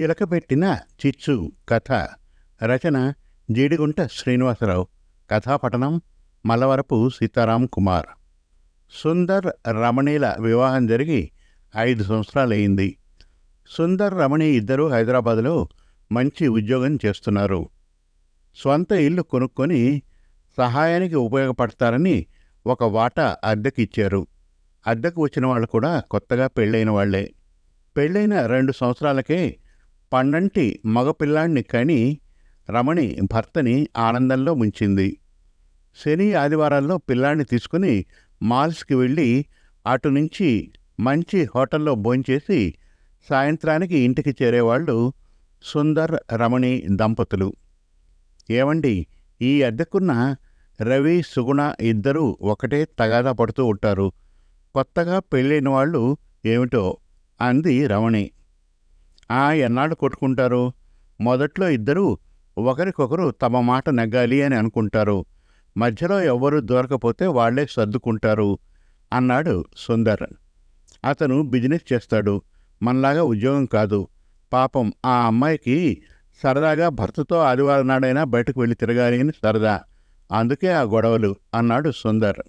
చిలకబెట్టిన చిచ్చు కథ రచన జీడిగుంట శ్రీనివాసరావు. కథాపఠనం మలవరపు సీతారాం కుమార్. సుందర్ రమణీల వివాహం జరిగి ఐదు సంవత్సరాలయ్యింది. సుందర్ రమణి ఇద్దరూ హైదరాబాదులో మంచి ఉద్యోగం చేస్తున్నారు. స్వంత ఇల్లు కొనుక్కొని సహాయానికి ఉపయోగపడతారని ఒక వాటా అద్దెకిచ్చారు. అద్దెకు వచ్చిన వాళ్ళు కూడా కొత్తగా పెళ్ళైన వాళ్ళే. పెళ్ళైన రెండు సంవత్సరాలకే పండంటి మగపిల్లాణ్ణి కని రమణి భర్తని ఆనందంలో ముంచింది. శని ఆదివారాల్లో పిల్లాన్ని తీసుకుని మాల్స్కి వెళ్ళి అటు నుంచి మంచి హోటల్లో భోంచేసి సాయంత్రానికి ఇంటికి చేరేవాళ్ళు సుందర్ రమణి దంపతులు. ఏమండి ఈ అద్దెకున్న రవి సుగుణ ఇద్దరూ ఒకటే తగాదా పడుతూ ఉంటారు. కొత్తగా పెళ్ళైన వాళ్ళు ఏమిటో అంది రమణి. ఆ ఎన్నాళ్ళు కొట్టుకుంటారు? మొదట్లో ఇద్దరూ ఒకరికొకరు తమ మాట నెగ్గాలి అని అనుకుంటారు. మధ్యలో ఎవ్వరూ దొరకపోతే వాళ్ళే సర్దుకుంటారు అన్నాడు సుందర్ అతను బిజినెస్ చేస్తాడు. మనలాగా ఉద్యోగం కాదు. పాపం ఆ అమ్మాయికి సరదాగా భర్తతో ఆదివారం నాడైనా బయటకు వెళ్ళి తిరగాలి అని సరదా. అందుకే ఆ గొడవలు అన్నాడు సుందర్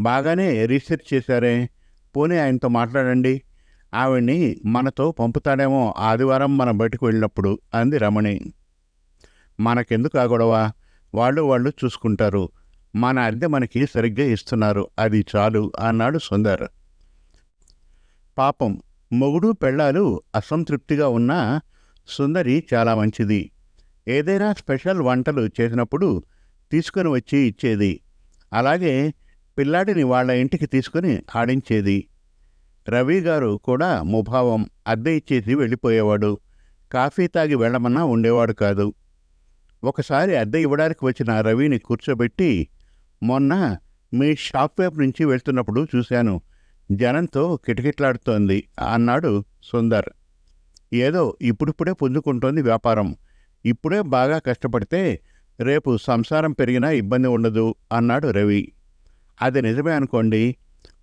బాగానే రీసెర్చ్ చేశారే. పోనీ ఆయనతో మాట్లాడండి. ఆవిడ్ని మనతో పంపుతాడేమో ఆదివారం మనం బయటకు వెళ్ళినప్పుడు అంది రమణి. మనకెందుకు ఆ గొడవ? వాళ్ళు వాళ్ళు చూసుకుంటారు. మన అద్దె మనకి సరిగ్గా ఇస్తున్నారు. అది చాలు అన్నాడు సుందర్. పాపం మొగుడు పెళ్ళాలు అసంతృప్తిగా ఉన్నా సుందరి చాలా మంచిది. ఏదైనా స్పెషల్ వంటలు చేసినప్పుడు తీసుకొని వచ్చి ఇచ్చేది. అలాగే పిల్లాడిని వాళ్ళ ఇంటికి తీసుకొని ఆడించేది. రవి గారు కూడా ముభావం అద్దె ఇచ్చేసి వెళ్ళిపోయేవాడు. కాఫీ తాగి వెళ్ళమన్నా ఉండేవాడు కాదు. ఒకసారి అద్దె ఇవ్వడానికి వచ్చిన రవిని కూర్చోబెట్టి మొన్న మీ షాప్ వైపు నుంచి వెళ్తున్నప్పుడు చూశాను. జనంతో కిటకిట్లాడుతోంది అన్నాడు సుందర్. ఏదో ఇప్పుడిప్పుడే పుంజుకుంటోంది వ్యాపారం. ఇప్పుడే బాగా కష్టపడితే రేపు సంసారం పెరిగినా ఇబ్బంది ఉండదు అన్నాడు రవి. అది నిజమే అనుకోండి.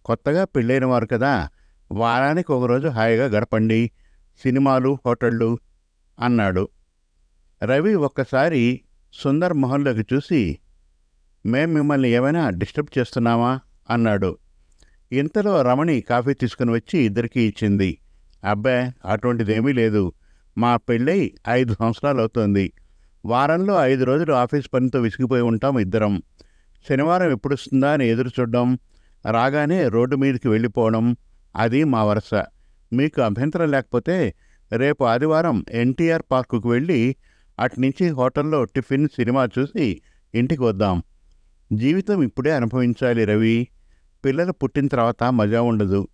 కొత్తగా పెళ్ళైన వారు కదా వారానికి ఒకరోజు హాయిగా గడపండి సినిమాలు హోటళ్ళు అన్నాడు. రవి ఒక్కసారి సుందర్ మొహన్లోకి చూసి మేం మిమ్మల్ని ఏమైనా డిస్టర్బ్ చేస్తున్నామా? అన్నాడు. ఇంతలో రమణి కాఫీ తీసుకుని వచ్చి ఇద్దరికీ ఇచ్చింది. అబ్బే అటువంటిదేమీ లేదు. మా పెళ్ళై ఐదు సంవత్సరాలు అవుతోంది వారంలో ఐదు రోజులు ఆఫీస్ పనితో విసిగిపోయి ఉంటాం ఇద్దరం. శనివారం ఎప్పుడు వస్తుందా అని ఎదురు చూడడం రాగానే రోడ్డు మీదకి వెళ్ళిపోవడం అది మా వరుస. మీకు అభ్యంతరం లేకపోతే రేపు ఆదివారం ఎన్టీఆర్ పార్కుకు వెళ్ళి అటునుంచి హోటల్లో టిఫిన్ సినిమా చూసి ఇంటికి వద్దాం. జీవితం ఇప్పుడే అనుభవించాలి రవి. పిల్లలు పుట్టిన తర్వాత మజా ఉండదు.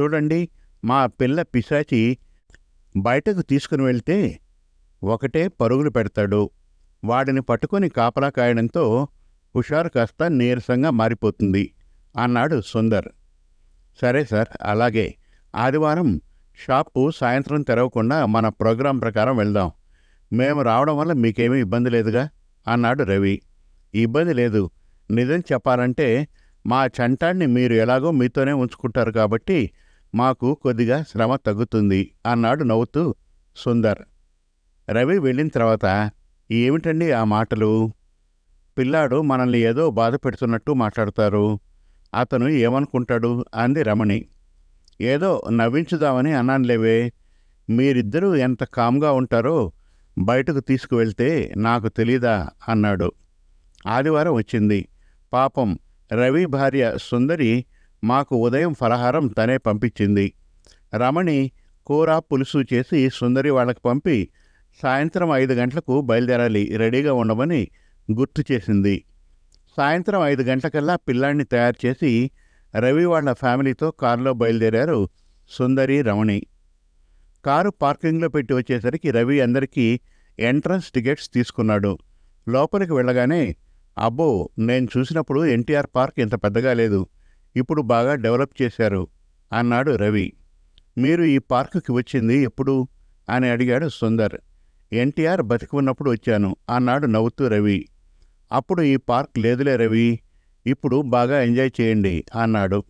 చూడండి మా పిల్ల పిశాచి బయటకు తీసుకుని వెళ్తే ఒకటే పరుగులు పెడతాడు. వాడిని పట్టుకొని కాపలా కాయడంతో హుషారు కాస్త నీరసంగా మారిపోతుంది అన్నాడు సుందర్. సరే సార్ అలాగే. ఆదివారం షాపు సాయంత్రం తెరవకుండా మన ప్రోగ్రాం ప్రకారం వెళ్దాం. మేము రావడం వల్ల మీకేమీ ఇబ్బంది లేదుగా? అన్నాడు రవి. ఇబ్బంది లేదు. నిజం చెప్పాలంటే మా చంటాన్ని మీరు ఎలాగో మీతోనే ఉంచుకుంటారు కాబట్టి మాకు కొద్దిగా శ్రమ తగ్గుతుంది అన్నాడు నవ్వుతూ సుందర్. రవి వెళ్ళిన తర్వాత ఏమిటండి ఆ మాటలు? పిల్లాడు మనల్ని ఏదో బాధ పెడుతున్నట్టు మాట్లాడతారు. అతను ఏమనుకుంటాడు? అంది రమణి. ఏదో నవ్వించుదామని అన్నానులేవే మీరిద్దరూ ఎంత కామ్గా ఉంటారో బయటకు తీసుకువెళ్తే నాకు తెలీదా? అన్నాడు. ఆదివారం వచ్చింది. పాపం రవి భార్య సుందరి మాకు ఉదయం ఫలహారం తనే పంపించింది. రమణి కూర పులుసు చేసి సుందరి వాళ్ళకి పంపి సాయంత్రం ఐదు గంటలకు బయలుదేరాలి. రెడీగా ఉండమని గుర్తు చేసింది. సాయంత్రం ఐదు గంటలకల్లా పిల్లాడిని తయారు చేసి రవి వాళ్ళ ఫ్యామిలీతో కారులో బయలుదేరారు సుందరి రమణి. కారు పార్కింగ్లో పెట్టి వచ్చేసరికి రవి అందరికీ ఎంట్రన్స్ టికెట్స్ తీసుకున్నాడు. లోపలికి వెళ్ళగానే అబ్బో నేను చూసినప్పుడు ఎన్టీఆర్ పార్క్ ఇంత పెద్దగా లేదు. ఇప్పుడు బాగా డెవలప్ చేశారు అన్నాడు రవి. మీరు ఈ పార్కుకి వచ్చింది ఎప్పుడు? అని అడిగాడు సుందర్. ఎన్టీఆర్ బతికి ఉన్నప్పుడు వచ్చాను అన్నాడు నవ్వుతూ రవి. అప్పుడు ఈ పార్క్ లేదులే రవి ఇప్పుడు బాగా ఎంజాయ్ చేయండి అన్నాడు.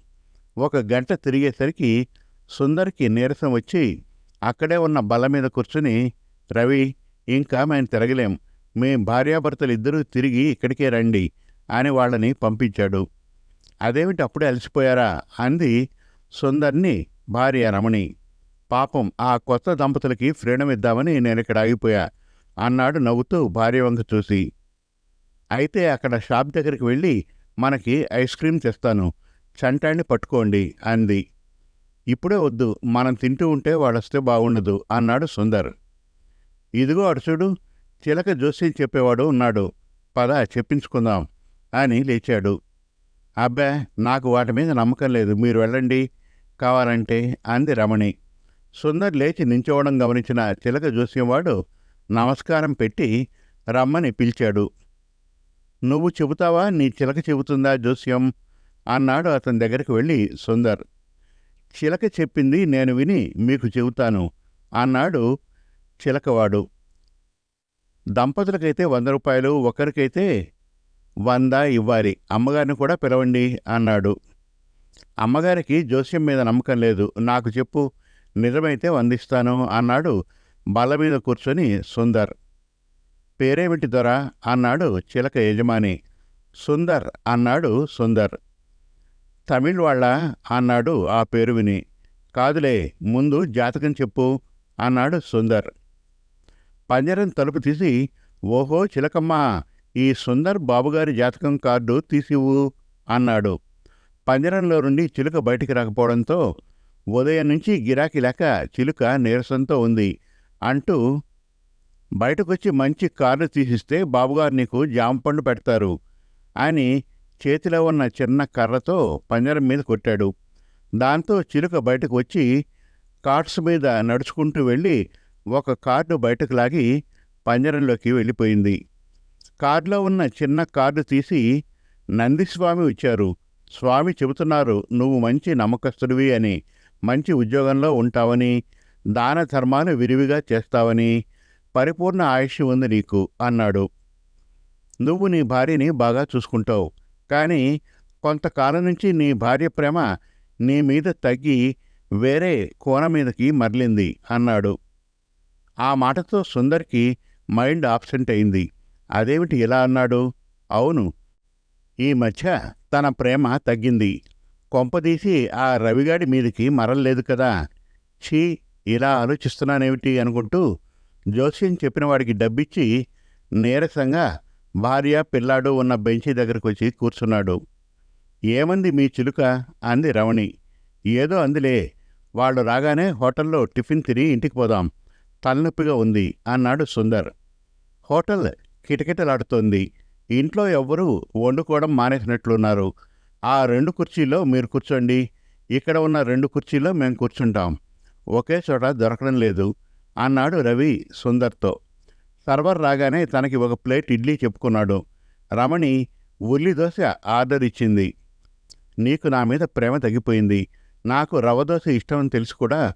ఒక గంట తిరిగేసరికి సుందర్కి నీరసం వచ్చి అక్కడే ఉన్న బల్ల మీద కూర్చుని రవి ఇంకా మేము తిరగలేం. మేం భార్యాభర్తలు ఇద్దరూ తిరిగి ఇక్కడికే రండి అని వాళ్ళని పంపించాడు. అదేమిటి అప్పుడే అలసిపోయారా? అంది సుందర్ని భార్య రమణి. పాపం ఆ కొత్త దంపతులకి ఫ్రీడమ్ ఇద్దామని నేను ఇక్కడ ఆగిపోయా అన్నాడు నవ్వుతూ భార్య వంక చూసి. అయితే అక్కడ షాప్ దగ్గరికి వెళ్ళి మనకి ఐస్ క్రీమ్ తెస్తాను చంటాన్ని పట్టుకోండి అంది. ఇప్పుడే వద్దు మనం తింటూ ఉంటే వాడొస్తే బాగుండదు అన్నాడు సుందర్. ఇదిగో అడుచుడు చూడు చిలక జోస్యం చెప్పేవాడు ఉన్నాడు పద చెప్పించుకుందాం అని లేచాడు. అబ్బా నాకు వాటి మీద నమ్మకం లేదు మీరు వెళ్ళండి కావాలంటే అంది రమణి. సుందర్ లేచి నించోవడం గమనించిన చిలక జోస్యంవాడు నమస్కారం పెట్టి రమ్మని పిలిచాడు. నువ్వు చెబుతావా? నీ చిలక చెబుతుందా జోస్యం? అన్నాడు అతని దగ్గరికి వెళ్ళి సుందర్. చిలక చెప్పింది నేను విని మీకు చెబుతాను అన్నాడు చిలకవాడు. దంపతులకైతే వంద రూపాయలు ఒకరికైతే వంద ఇవ్వాలి. అమ్మగారిని కూడా పిలవండి అన్నాడు. అమ్మగారికి జోస్యం మీద నమ్మకం లేదు. నాకు చెప్పు. నిజమైతే వందిస్తాను అన్నాడు బల్ల మీద కూర్చొని సుందర్. పేరేమిటి దొర? అన్నాడు చిలక యజమాని. సుందర్ అన్నాడు సుందర్. తమిళ్ వాళ్ళ అన్నాడు ఆ పేరు విని. కాదులే ముందు జాతకం చెప్పు అన్నాడు సుందర్. పంజరం తలుపు తీసి ఓహో చిలకమ్మ ఈ సుందర్ బాబుగారి జాతకం కార్డు తీసివు అన్నాడు. పంజరంలో నుండి చిలుక బయటికి రాకపోవడంతో ఉదయం నుంచి గిరాకీ లేక చిలుక నీరసంతో ఉంది అంటూ బయటకొచ్చి మంచి కార్డు తీసిస్తే బాబుగారు నీకు జాంపండు పెడతారు. అని చేతిలో ఉన్న చిన్న కర్రతో పంజరం మీద కొట్టాడు. దాంతో చిలుక బయటకు వచ్చి కార్డ్స్ మీద నడుచుకుంటూ వెళ్ళి ఒక కార్డు బయటకు లాగి పంజరంలోకి వెళ్ళిపోయింది. కార్డులో ఉన్న చిన్న కార్డు తీసి నందిస్వామి ఇచ్చారు. స్వామి చెబుతున్నారు నువ్వు మంచి నమ్మకస్తుడివి అని మంచి ఉద్యోగంలో ఉంటావని దాన ధర్మాలు విరివిగా చేస్తావని పరిపూర్ణ ఆయుష్ ఉంది నీకు అన్నాడు. నువ్వు నీ భార్యని బాగా చూసుకుంటావు. కానీ కొంతకాలం నుంచి నీ భార్య ప్రేమ నీ మీద తగ్గి వేరే కోన మీదకి మరలింది అన్నాడు. ఆ మాటతో సుందర్కి మైండ్ ఆబ్సెంట్ అయింది. అదేమిటి ఇలా అన్నాడు? అవును. ఈ మధ్య తన ప్రేమ తగ్గింది. కొంపదీసి ఆ రవిగాడి మీదికి మరల్లేదు కదా. ఛీ ఇలా ఆలోచిస్తున్నానేమిటి అనుకుంటూ జోస్యం చెప్పిన వాడికి డబ్బిచ్చి నీరసంగా భార్య పిల్లాడు ఉన్న బెంచి దగ్గరకు వచ్చి కూర్చున్నాడు. ఏమంది మీ చిలుక? అంది రమణి. ఏదో అందిలే. వాళ్ళు రాగానే హోటల్లో టిఫిన్ తిని ఇంటికి పోదాం. తలనొప్పిగా ఉంది అన్నాడు సుందర్. హోటల్ కిటకిటలాడుతోంది. ఇంట్లో ఎవ్వరూ వండుకోవడం మానేసినట్లున్నారు. ఆ రెండు కుర్చీలో మీరు కూర్చోండి. ఇక్కడ ఉన్న రెండు కుర్చీలో మేము కూర్చుంటాం. ఒకే చోట దొరకడం లేదు. అన్నాడు రవి సుందర్తో. సర్వర్ రాగానే తనకి ఒక ప్లేట్ ఇడ్లీ చెప్పుకున్నాడు. రమణి ఉల్లి దోశ ఆర్డర్ ఇచ్చింది. నీకు నా మీద ప్రేమ తగ్గిపోయింది. నాకు రవ దోశ ఇష్టం అని తెలిసి కూడా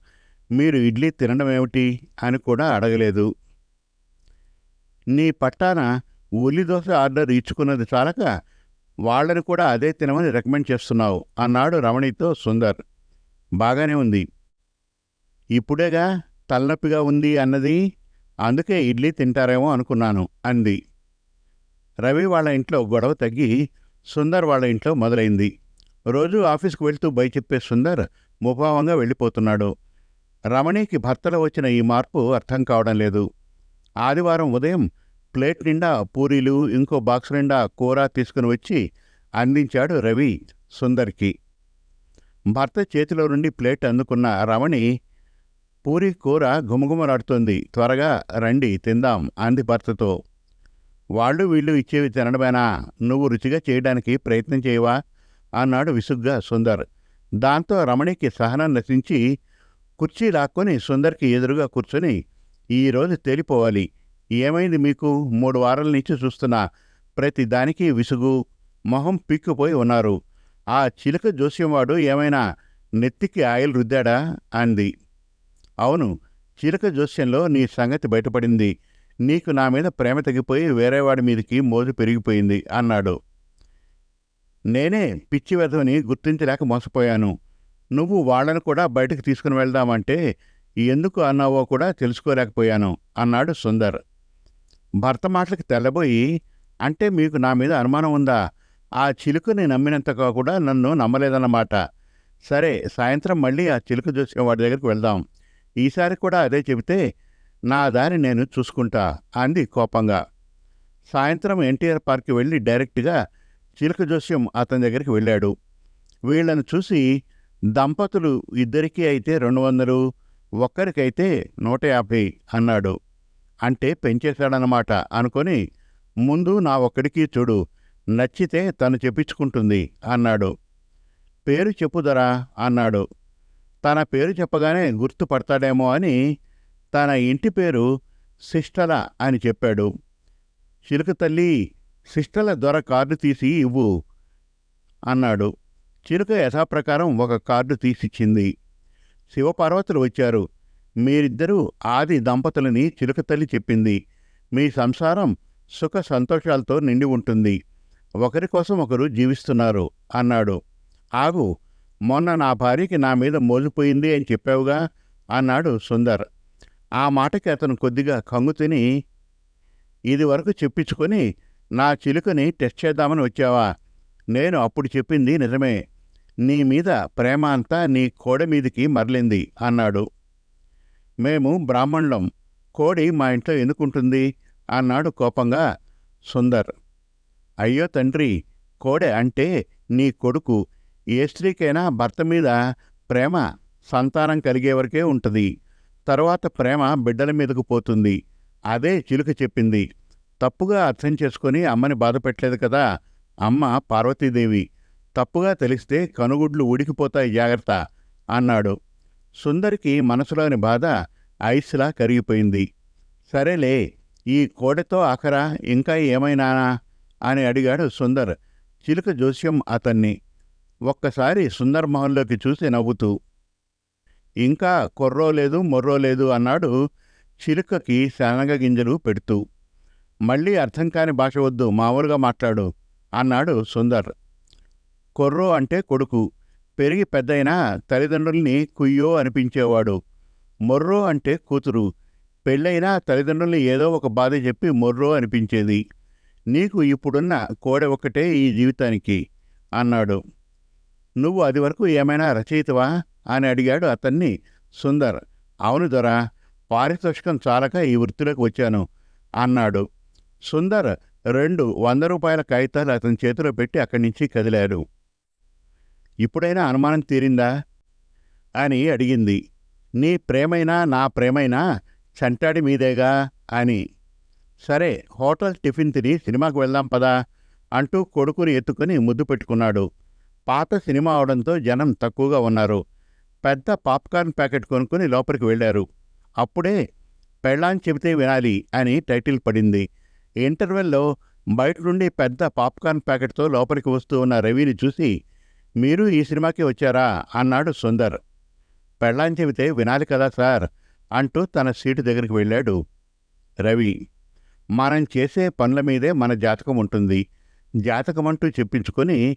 మీరు ఇడ్లీ తినడం ఏమిటి అని కూడా అడగలేదు. నీ పట్టాన ఉల్లి దోశ ఆర్డర్ ఇచ్చుకున్నది చాలక వాళ్ళని కూడా అదే తినమని రికమెండ్ చేస్తున్నావు అన్నాడు రమణితో సుందర్. బాగానే ఉంది. ఇప్పుడేగా? తలనొప్పిగా ఉంది అన్నది అందుకే ఇడ్లీ తింటారేమో అనుకున్నాను అంది. రవి వాళ్ళ ఇంట్లో గొడవ తగ్గి సుందర్ వాళ్ళ ఇంట్లో మొదలైంది. రోజు ఆఫీస్కి వెళ్తూ బై చెప్పే సుందర్ ముభావంగా వెళ్ళిపోతున్నాడు. రమణికి భర్తలో వచ్చిన ఈ మార్పు అర్థం కావడం లేదు. ఆదివారం ఉదయం ప్లేట్ నిండా పూరీలు ఇంకో బాక్స్ నిండా కూర తీసుకుని వచ్చి అందించాడు రవి సుందర్కి. భర్త చేతిలో నుండి ప్లేట్ అందుకున్న రమణి పూరి కూర గుమగుమలాడుతోంది త్వరగా రండి తిందాం అంది భర్తతో. వాళ్ళు వీళ్ళు ఇచ్చేవి తినడమేనా? నువ్వు రుచిగా చేయడానికి ప్రయత్నం చేయవా? అన్నాడు విసుగ్గా సుందర్. దాంతో రమణికి సహనం నశించి కుర్చీ లాక్కొని సుందర్కి ఎదురుగా కూర్చొని ఈరోజు తేలిపోవాలి. ఏమైంది మీకు? మూడు వారాల నుంచి చూస్తున్నా. ప్రతి దానికి విసుగు మొహం పిక్కుపోయి ఉన్నారు. ఆ చిలుక జోస్యంవాడు ఏమైనా నెత్తికి ఆయిల్ రుద్దాడా? అంది. అవును చిలుక జోస్యంలో నీ సంగతి బయటపడింది. నీకు నా మీద ప్రేమ తగ్గిపోయి వేరేవాడి మీదకి మోజు పెరిగిపోయింది అన్నాడు. నేనే పిచ్చి వెధవని గుర్తించలేక మోసపోయాను. నువ్వు వాళ్ళను కూడా బయటకు తీసుకుని వెళ్దామంటే ఎందుకు అన్నావో కూడా తెలుసుకోలేకపోయాను అన్నాడు సుందర్. భర్త మాటలకు తెల్లబోయి అంటే మీకు నా మీద అనుమానం ఉందా? ఆ చిలుకని నమ్మినంతగా కూడా నన్ను నమ్మలేదన్నమాట. సరే సాయంత్రం మళ్ళీ ఆ చిలుక చూసిన వాడి దగ్గరికి వెళ్దాం. ఈసారి కూడా అదే చెబితే నా దారి నేను చూసుకుంటా అంది కోపంగా. సాయంత్రం ఎన్టీఆర్ పార్క్కి వెళ్ళి డైరెక్ట్గా చిలక జోస్యం అతని దగ్గరికి వెళ్ళాడు. వీళ్ళను చూసి దంపతులు ఇద్దరికీ అయితే రెండు వందలు ఒక్కరికైతే నూట యాభై అన్నాడు. అంటే పెంచేశాడనమాట అనుకొని ముందు నా ఒక్కడికి చూడు నచ్చితే తను చెప్పించుకుంటుంది అన్నాడు. పేరు చెప్పుదరా అన్నాడు. తన పేరు చెప్పగానే గుర్తుపడతాడేమో అని తన ఇంటి పేరు శిష్టల అని చెప్పాడు. చిలుక తల్లి శిష్టల దొర కార్డు తీసి ఇవ్వు అన్నాడు. చిలుక యథాప్రకారం ఒక కార్డు తీసిచ్చింది. శివపార్వతులు వచ్చారు. మీరిద్దరూ ఆది దంపతులని చిలుక తల్లి చెప్పింది. మీ సంసారం సుఖ సంతోషాలతో నిండి ఉంటుంది. ఒకరి కోసం ఒకరు జీవిస్తున్నారు అన్నాడు. ఆగు మొన్న నా భార్యకి నా మీద మోజుపోయింది అని చెప్పావుగా అన్నాడు సుందర్. ఆ మాటకి అతను కొద్దిగా కంగు తిని ఇది వరకు చెప్పించుకొని నా చిలుకని టెస్ట్ చేద్దామని వచ్చావా? నేను అప్పుడు చెప్పింది నిజమే. నీ మీద ప్రేమ అంతా నీ కోడ మీదికి మరలింది అన్నాడు. మేము బ్రాహ్మణులం. కోడి మా ఇంట్లో ఎందుకుంటుంది? అన్నాడు కోపంగా సుందర్. అయ్యో తండ్రి కోడె అంటే నీ కొడుకు. ఏ స్త్రీకైనా భర్త మీద ప్రేమ సంతానం కలిగే వరకే ఉంటుంది. తర్వాత ప్రేమ బిడ్డల మీదకు పోతుంది. అదే చిలుక చెప్పింది. తప్పుగా అర్థం చేసుకొని అమ్మని బాధ పెట్టలేదు కదా? అమ్మ పార్వతీదేవి తప్పుగా తెలిస్తే కనుగుడ్లు ఉడికిపోతాయి జాగ్రత్త అన్నాడు. సుందరికి మనసులోని బాధ ఐస్లా కరిగిపోయింది. సరేలే ఈ కోడెతో ఆఖరా ఇంకా ఏమైనానా? అని అడిగాడు సుందర్. చిలుక జోస్యం అతన్ని. ఒక్కసారి సుందర్ చూసి నవ్వుతూ ఇంకా కొర్రో లేదు మొర్రో లేదు అన్నాడు చిలుకకి శనగ గింజలు పెడుతూ. మళ్ళీ అర్థం కాని భాష వద్దు మామూలుగా మాట్లాడు అన్నాడు సుందర్. కొర్రో అంటే కొడుకు పెరిగి పెద్దయినా తల్లిదండ్రుల్ని కుయ్యో అనిపించేవాడు. మొర్రో అంటే కూతురు పెళ్ళైనా తల్లిదండ్రుల్ని ఏదో ఒక బాధ చెప్పి మొర్రో అనిపించేది. నీకు ఇప్పుడున్న కోడె ఒక్కటే ఈ జీవితానికి అన్నాడు. నువ్వు అది వరకు ఏమైనా రచయితవా? అని అడిగాడు అతన్ని సుందర్. అవును దొరా పారితోషికం చాలక ఈ వృత్తిలోకి వచ్చాను అన్నాడు. సుందర్ రెండు వంద రూపాయల కాగితాలు అతని చేతిలో పెట్టి అక్కడి నుంచి కదిలారు ఇప్పుడైనా అనుమానం తీరిందా? అని అడిగింది. నీ ప్రేమైనా నా ప్రేమైనా? చంటాడి మీదేగా? అని. సరే హోటల్ టిఫిన్ తిని సినిమాకు వెళ్దాం పదా అంటూ కొడుకుని ఎత్తుకుని ముద్దు పెట్టుకున్నాడు. పాత సినిమా అవడంతో జనం తక్కువగా ఉన్నారు. పెద్ద పాప్కార్న్ ప్యాకెట్ కొనుక్కుని లోపలికి వెళ్ళారు. అప్పుడే పెళ్ళాన్ చెబితే వినాలి అని టైటిల్ పడింది. ఇంటర్వెల్లో బయట నుండి పెద్ద పాప్కార్న్ ప్యాకెట్తో లోపలికి వస్తూ ఉన్న రవిని చూసి మీరు ఈ సినిమాకి వచ్చారా? అన్నాడు సుందర్. పెళ్ళాన్ చెబితే వినాలి కదా సార్ అంటూ తన సీటు దగ్గరికి వెళ్ళాడు రవి. మనం చేసే పనుల మీదే మన జాతకం ఉంటుంది. జాతకమంటూ చెప్పించుకొని